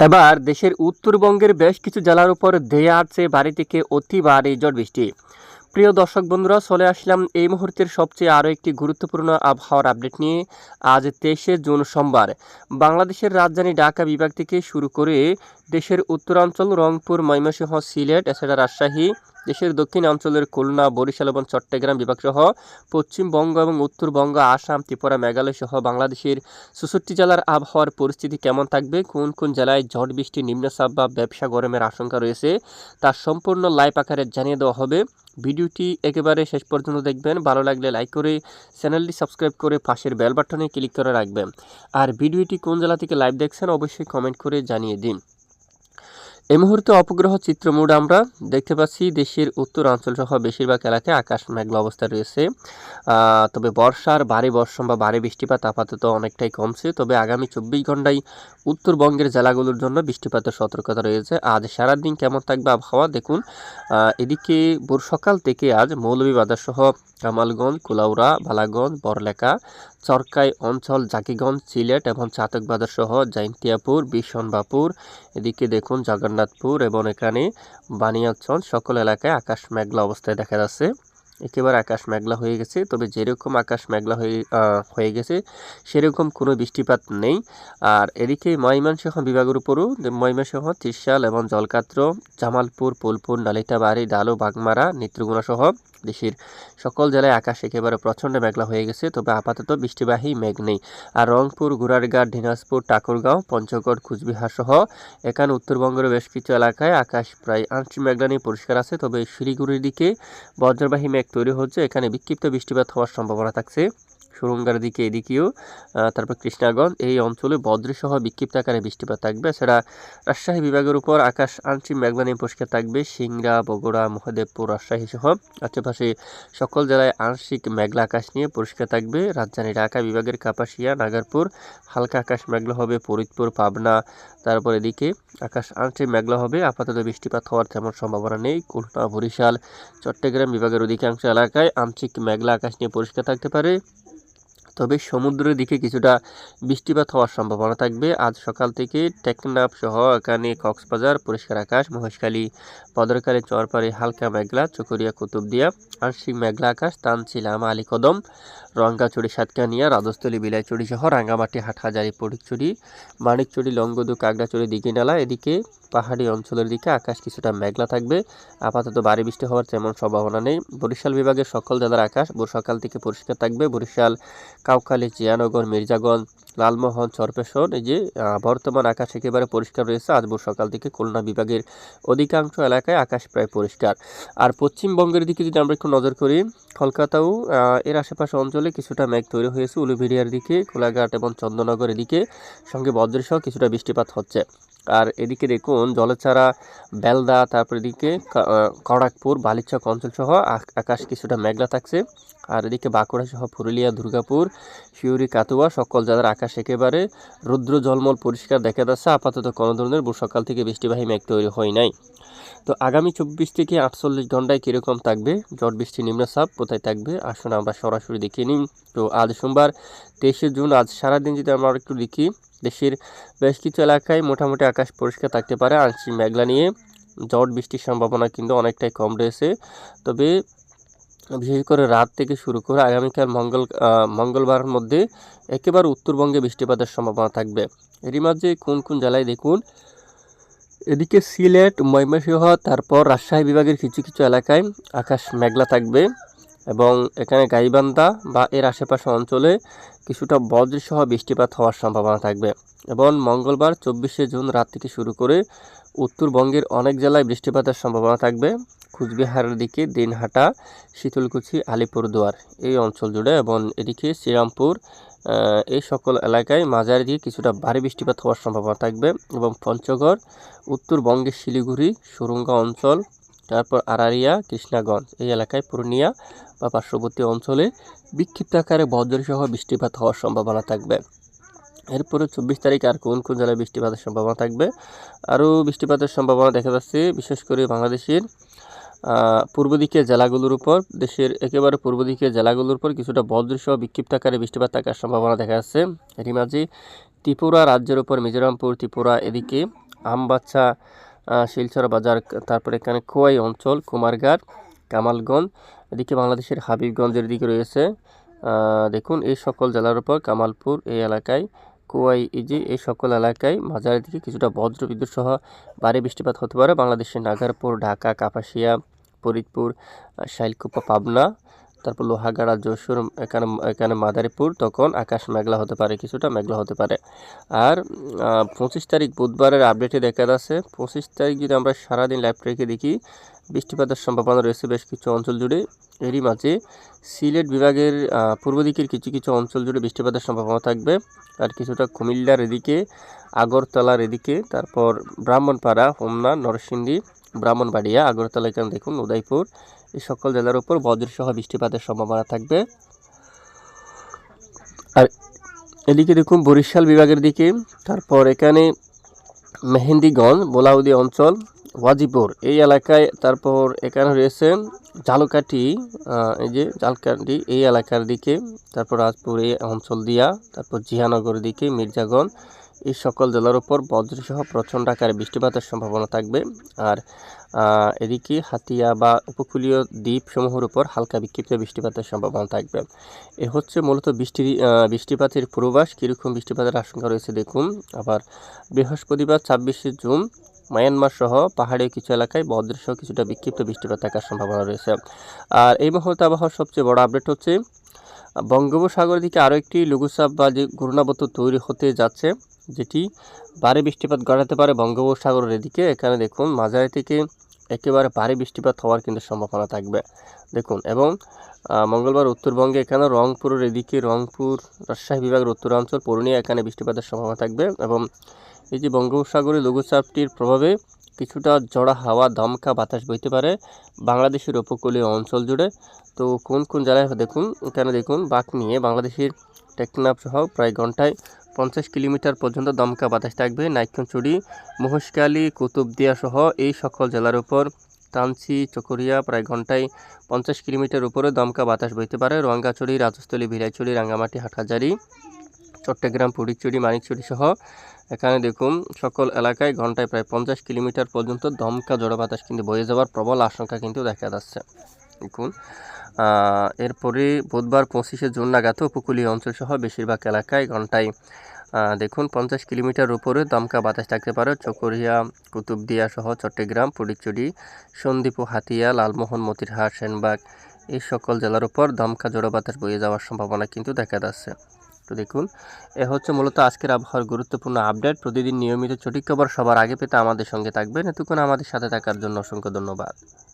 এবার দেশের উত্তরবঙ্গের বেশ কিছু জেলার উপর ধেয়ে আসছে বাড়ি থেকে অতি ভারী ঝড় বৃষ্টি। প্রিয় দর্শক বন্ধুরা, চলে আসলাম এই মুহূর্তের সবচেয়ে আরও একটি গুরুত্বপূর্ণ আবহাওয়ার আপডেট নিয়ে। আজ তেইশে জুন সোমবার, বাংলাদেশের রাজধানী ঢাকা বিভাগ থেকে শুরু করে দেশের উত্তরাঞ্চল, রংপুর, ময়মনসিংহ, সিলেট, এছাড়া রাজশাহী দেশের দক্ষিণ অঞ্চলের খুলনা, বরিশাল এবং চট্টগ্রাম বিভাগসহ পশ্চিমবঙ্গ এবং উত্তরবঙ্গ আসাম, ত্রিপুরা, মেঘালয় সহ বাংলাদেশের চৌষট্টি জেলার আবহাওয়ার পরিস্থিতি কেমন থাকবে? কোন কোন জেলায় ঝড়, বৃষ্টি নিম্নচাপ বা ব্যবসা গরমের আশঙ্কা রয়েছে? তার সম্পূর্ণ লাইভ আকারে জানিয়ে দেওয়া হবে। ভিডিওটি একেবারে শেষ পর্যন্ত দেখবেন। ভালো লাগলে লাইক করে চ্যানেলটি সাবস্ক্রাইব করে পাশের বেল বাটনে ক্লিক করে রাখবেন। আর ভিডিওটি কোন জেলা থেকে লাইভ দেখছেন অবশ্যই কমেন্ট করে জানিয়ে দিন। এই মুহূর্তে অপগ্রহ চিত্র মোড আমরা দেখতে পাচ্ছি। দেশের উত্তরাঞ্চল সহ বেশিরভাগ এলাকায় আকাশ মেঘলা অবস্থায় রয়েছে। তবে বর্ষার ভারী বর্ষণ বা ভারী বৃষ্টিপাত আপাতত অনেকটাই কমছে। তবে আগামী চব্বিশ ঘন্টায় উত্তরবঙ্গের জেলাগুলোর জন্য বৃষ্টিপাতের সতর্কতা রয়েছে। আজ সারাদিন কেমন থাকবে আবহাওয়া দেখুন। এদিকে ভোর সকাল থেকে আজ মৌলভীবাজার সহ কামালগঞ্জ, কুলাউড়া, বালাগঞ্জ বরলেখা চরকাই অঞ্চল, জাকিগঞ্জ, সিলেট এবং চাতকবাজার সহ জাইন্তিয়াপুর, বিশনবাপুর, এদিকে দেখুন জগন্নাথপুর এবং এখানে বানিয়াচঞ্জ সকল এলাকায় আকাশ মেঘলা অবস্থায় দেখা যাচ্ছে। একেবারে আকাশ মেঘলা হয়ে গেছে, তবে যেরকম আকাশ মেঘলা হয়ে হয়ে গেছে, সেরকম কোনো বৃষ্টিপাত নেই। আর এদিকে ময়মনসিংহ বিভাগের উপরও ময়মনসিংহ, ত্রিশাল এবং জলকাত্র, জামালপুর ফুলপুর নালিতাবাড়ি, ডালু, বাগমারা নেত্রগুনা সহ দেশের সকল জেলায় আকাশ একেবারে প্রচণ্ড মেঘলা হয়ে গেছে, তবে আপাতত বৃষ্টিবাহী মেঘ নেই। আর রংপুর গুরারঘাট দিনাজপুর, ঠাকুরগাঁও, পঞ্চগড় কুচবিহার সহ এখানে উত্তরবঙ্গের বেশ কিছু এলাকায় আকাশ প্রায় আংশিক মেঘলা নিয়ে পরিষ্কার আছে, তবে শিলিগুড়ির দিকে বজ্রবাহী মেঘ তৈরি হচ্ছে। এখানে বিক্ষিপ্ত বৃষ্টিপাত হওয়ার সম্ভাবনা থাকছে। সুরঙ্গার দিকে, এদিকেও তারপর কৃষ্ণাগঞ্জ, এই অঞ্চলে বজ্রসহ বিক্ষিপ্ত আকারে বৃষ্টিপাত থাকবে। এছাড়া রাজশাহী বিভাগের উপর আকাশ আংশিক মেঘলা নিয়ে পরিষ্কার থাকবে। সিংড়া, বগুড়া, মহাদেবপুর রাজশাহী সহ আশেপাশে সকল জেলায় আংশিক মেঘলা আকাশ নিয়ে পরিষ্কার থাকবে। রাজধানী ঢাকা বিভাগের কাপাসিয়া, নাগারপুর, হালকা আকাশ মেঘলা হবে। ফরিদপুর, পাবনা, তারপর এদিকে আকাশ আংশিক মেঘলা হবে। আপাতত বৃষ্টিপাত হওয়ার তেমন সম্ভাবনা নেই। খুলনা, বরিশাল, চট্টগ্রাম বিভাগের অধিকাংশ এলাকায় আংশিক মেঘলা আকাশ নিয়ে পরিষ্কার থাকতে পারে। তবে সমুদ্রের দিকে কিছুটা বৃষ্টিপাত হওয়ার সম্ভাবনা থাকবে। আজ সকাল থেকে টেকনাফ সহ এখানে কক্সবাজার, পরিষ্কার আকাশ, মহেশখালী পদরকালী চরপাড়ি হালকা মেঘলা, চকরিয়া, কুতুবদিয়া, আংশিক মেঘলা আকাশ তানছিলাম আলীকদম রঙ্গাচুড়ি সাতকানিয়া, রাজস্থলী বিলাইচুড়ি সহ রাঙ্গামাটি, হাটহাজারি পরিকচুরি মানিকচুরি লঙ্গদু কাগড়াচুরি দিঘিনালা, এদিকে পাহাড়ি অঞ্চলের দিকে আকাশ কিছুটা মেঘলা থাকবে। আপাতত ভারী বৃষ্টি হওয়ার তেমন সম্ভাবনা নেই। বরিশাল বিভাগের সকল জেলার আকাশ সকাল থেকে পরিষ্কার থাকবে। বরিশাল, কাউখালী, জিয়ানগর, মির্জাগঞ্জ, লালমোহন চরপেশন এই যে বর্তমান আকাশ একেবারে পরিষ্কার রয়েছে। আজ ভোর সকাল থেকে খুলনা বিভাগের অধিকাংশ এলাকায় আকাশ প্রায় পরিষ্কার। আর পশ্চিমবঙ্গের দিকে যদি আমরা একটু নজর করি, কলকাতাও এর আশেপাশে অঞ্চলে কিছুটা মেঘ তৈরি হয়েছে উলুভেরিয়ার দিকে, কোলাঘাট এবং চন্দননগরের দিকে। সঙ্গে বজ্রসহ কিছুটা বৃষ্টিপাত হচ্ছে। আর এদিকে দেখুন জলছাড়া বেলদা তারপর এদিকে কা- আহ, খড়গপুর বালিচক অঞ্চল সহ আকাশ কিছুটা মেঘলা থাকছে। আর এদিকে বাঁকুড়া সহ পুরুলিয়া দুর্গাপুর শিউরি কাতুয়া সকল জেলার আকাশ একেবারে রুদ্র জলমল পরিষ্কার দেখা যাচ্ছে। আপাতত কোনো ধরনের সকাল থেকে বৃষ্টিবাহী মেঘ তৈরি হয় নাই। তো আগামী চব্বিশ থেকে আটচল্লিশ ঘন্টায় কীরকম থাকবে? ঝড় বৃষ্টি নিম্নচাপ কোথায় থাকবে? আসুন আমরা সরাসরি দেখে নিই। তো আজ সোমবার তেইশে জুন আজ সারাদিন যদি আমরা একটু দেখি দেশের বেশ কিছু এলাকায় মোটামুটি আকাশ পরিষ্কার থাকতে পারে। আংশিক মেঘলা নিয়ে ঝড়, বৃষ্টির সম্ভাবনা কিন্তু অনেকটাই কম রয়েছে। তবে বিশেষ করে রাত থেকে শুরু করে আগামীকাল মঙ্গল মঙ্গলবারের মধ্যে একেবারে উত্তরবঙ্গে বৃষ্টিপাতের সম্ভাবনা থাকবে। এরই মাঝে কোন কোন জেলায় দেখুন, এদিকে সিলেট, ময়মনসিংহ, তারপর রাজশাহী বিভাগের কিছু কিছু এলাকায় আকাশ মেঘলা থাকবে। এবং এখানে গাইবান্ধা বা এর আশেপাশে অঞ্চলে কিছুটা বজ্রসহ বৃষ্টিপাত হওয়ার সম্ভাবনা থাকবে এবং মঙ্গলবার চব্বিশে জুন রাত থেকে শুরু করে উত্তরবঙ্গের অনেক জেলায় বৃষ্টিপাতের সম্ভাবনা থাকবে। কুচবিহারের দিকে দিনহাটা, শীতলকুচি, আলিপুরদুয়ার এই অঞ্চল জুড়ে এবং এদিকে শ্রীরামপুর এই সকল এলাকায় মাঝারি দিয়ে কিছুটা ভারী বৃষ্টিপাত হওয়ার সম্ভাবনা থাকবে এবং পঞ্চগড়, উত্তরবঙ্গের শিলিগুড়ি, সুরঙ্গা অঞ্চল তারপর আরারিয়া, কৃষ্ণাগঞ্জ। এই এলাকায় পূর্ণিয়া বা পার্শ্ববর্তী অঞ্চলে বিক্ষিপ্ত আকারে বজ্রসহ বৃষ্টিপাত হওয়ার সম্ভাবনা থাকবে। এরপরে চব্বিশ তারিখ আর কোন কোন জেলায় বৃষ্টিপাতের সম্ভাবনা থাকবে? আরও বৃষ্টিপাতের সম্ভাবনা দেখা যাচ্ছে, বিশেষ করে বাংলাদেশের পূর্ব দিকে জেলাগুলোর উপর। দেশের একেবারে পূর্ব দিকে জেলাগুলোর উপর কিছুটা বজ্রসহ বিক্ষিপ্ত আকারে বৃষ্টিপাত থাকার সম্ভাবনা দেখা যাচ্ছে। এরই মাঝে ত্রিপুরা রাজ্যের উপর, মিজোরামপুর, ত্রিপুরা এদিকে আমবাচ্চা শিলচর বাজার, তারপরে এখানে খোয়াই অঞ্চল, কুমারঘাট, কামালগঞ্জ, এদিকে বাংলাদেশের হাবিবগঞ্জের দিকে রয়েছে। দেখুন, এই সকল জেলার উপর কামালপুর এই এলাকায় কুয়াই ইজি এই সকল এলাকায় মাঝারি দিকে কিছুটা বজ্র বিদ্যুৎ সহ ভারী বৃষ্টিপাত হতে পারে। বাংলাদেশের নাগারপুর, ঢাকা, কাপাসিয়া, ফরিদপুর শাইলকুপা, পাবনা তারপর লোহাগাড়া, যশোর, এখানে এখানে মাদারীপুর, তখন আকাশ মেঘলা হতে পারে, কিছুটা মেঘলা হতে পারে। আর পঁচিশ তারিখ বুধবারের আপডেটে দেখা যাচ্ছে, পঁচিশ তারিখ যদি আমরা সারাদিন লাইভ রেখে দেখি, বৃষ্টিপাতের সম্ভাবনা রয়েছে বেশ কিছু অঞ্চল জুড়ে। এরই মাঝে সিলেট বিভাগের পূর্ব দিকের কিছু কিছু অঞ্চল জুড়ে বৃষ্টিপাতের সম্ভাবনা থাকবে। আর কিছুটা কুমিল্লার এদিকে, আগরতলার এদিকে, তারপর ব্রাহ্মণপাড়া, হোমনা, নরসিংদী ব্রাহ্মণবাড়িয়া আগরতলা এখানে দেখুন উদয়পুর। এই সকল জেলার উপর বজ্রসহ বৃষ্টিপাতের সম্ভাবনা থাকবে। আর এদিকে দেখুন বরিশাল বিভাগের দিকে তারপর এখানে মেহেন্দিগঞ্জ বোলাউদি অঞ্চল ওয়াজিপুর এই এলাকায় তারপর এখানে রয়েছে জালকাঠি আহ, এই যে জালকাঠি এই এলাকার দিকে তারপর রাজপুর এই অঞ্চল দিয়া তারপর জিয়ানগর দিকে মির্জাগঞ্জ এই সকল জেলার উপর বজ্রসহ প্রচণ্ড আকারে বৃষ্টিপাতের সম্ভাবনা থাকবে। আর এদিকে হাতিয়া বা উপকূলীয় দ্বীপসমূহের উপর হালকা বিক্ষিপ্ত বৃষ্টিপাতের সম্ভাবনা থাকবে। এ হচ্ছে মূলত বৃষ্টির আহ, বৃষ্টিপাতের পূর্বাস কীরকম বৃষ্টিপাতের আশঙ্কা রয়েছে দেখুন। আবার বৃহস্পতিবার ছাব্বিশে জুন মায়ানমার সহ পাহাড়ের কিছু এলাকায় বজ্রসহ কিছুটা বিক্ষিপ্ত বৃষ্টিপাত থাকার সম্ভাবনা রয়েছে। আর এই মুহূর্তে আবহাওয়ার সবচেয়ে বড় আপডেট হচ্ছে বঙ্গোপসাগরের দিকে আরও একটি লঘুচাপ বা যে ঘূর্ণাবর্ত তৈরি হতে যাচ্ছে, যেটি ভারী বৃষ্টিপাত ঘটাতে পারে বঙ্গোপসাগরের এদিকে। এখানে দেখুন, মাঝারি থেকে একেবারে ভারী বৃষ্টিপাত হওয়ার কিন্তু সম্ভাবনা থাকবে। দেখুন, এবং মঙ্গলবার উত্তরবঙ্গে এখানে রংপুরের এদিকে, রংপুর রাজশাহী বিভাগের উত্তরাঞ্চল পূর্ণিয়া এখানে বৃষ্টিপাতের সম্ভাবনা থাকবে। এবং এই যে বঙ্গোপসাগরে লঘুচাপটির প্রভাবে কিছুটা জড়া হাওয়া দমকা বাতাস বইতে পারে বাংলাদেশের উপকূলীয় অঞ্চল জুড়ে। তো কোন কোন জেলায় দেখুন এখানে দেখুন বাঁক নিয়ে বাংলাদেশের টেকনাফ সহ প্রায় ঘন্টায় পঞ্চাশ কিলোমিটার পর্যন্ত দমকা বাতাস থাকবে। নাইক্ষণচুরি মহেশখালী, কুতুবদিয়া সহ এই সকল জেলার উপর তানচি চকরিয়া প্রায় ঘন্টায় পঞ্চাশ কিলোমিটার উপরে দমকা বাতাস বইতে পারে। রঙ্গাচুরি রাজস্থলী ভিরাইচুরি রাঙ্গামাটি, হাটহাজারি। চট্টগ্রাম পুডিচুরি মানিকচুরি সহ এখানে দেখুন, সকল এলাকায় ঘন্টায় প্রায় পঞ্চাশ কিলোমিটার পর্যন্ত দমকা জড়ো বাতাস কিন্তু বয়ে যাওয়ার প্রবল আশঙ্কা কিন্তু দেখা যাচ্ছে। দেখুন এরপরে বুধবার পঁচিশে জুন নাগাদ উপকূলীয় অঞ্চল সহ বেশিরভাগ এলাকায় ঘন্টায় দেখুন, পঞ্চাশ কিলোমিটার উপরে দমকা বাতাস থাকতে পারে। চকরিয়া, কুতুবদিয়া সহ চট্টগ্রাম পুডিচুরি সন্দ্বীপ ও হাতিয়া, লালমোহন, মতিরহাট, সেনবাগ, এই সকল জেলার উপর দমকা জড়ো বাতাস বয়ে যাওয়ার সম্ভাবনা কিন্তু দেখা যাচ্ছে। তো দেখুন। এ হচ্ছে মূলত আজকের আবহাওয়ার গুরুত্বপূর্ণ আপডেট। প্রতিদিন নিয়মিত সঠিক খবর সবার আগে পেতে আমাদের সঙ্গে থাকবেন। এতক্ষণ আমাদের সাথে থাকার জন্য অসংখ্য ধন্যবাদ।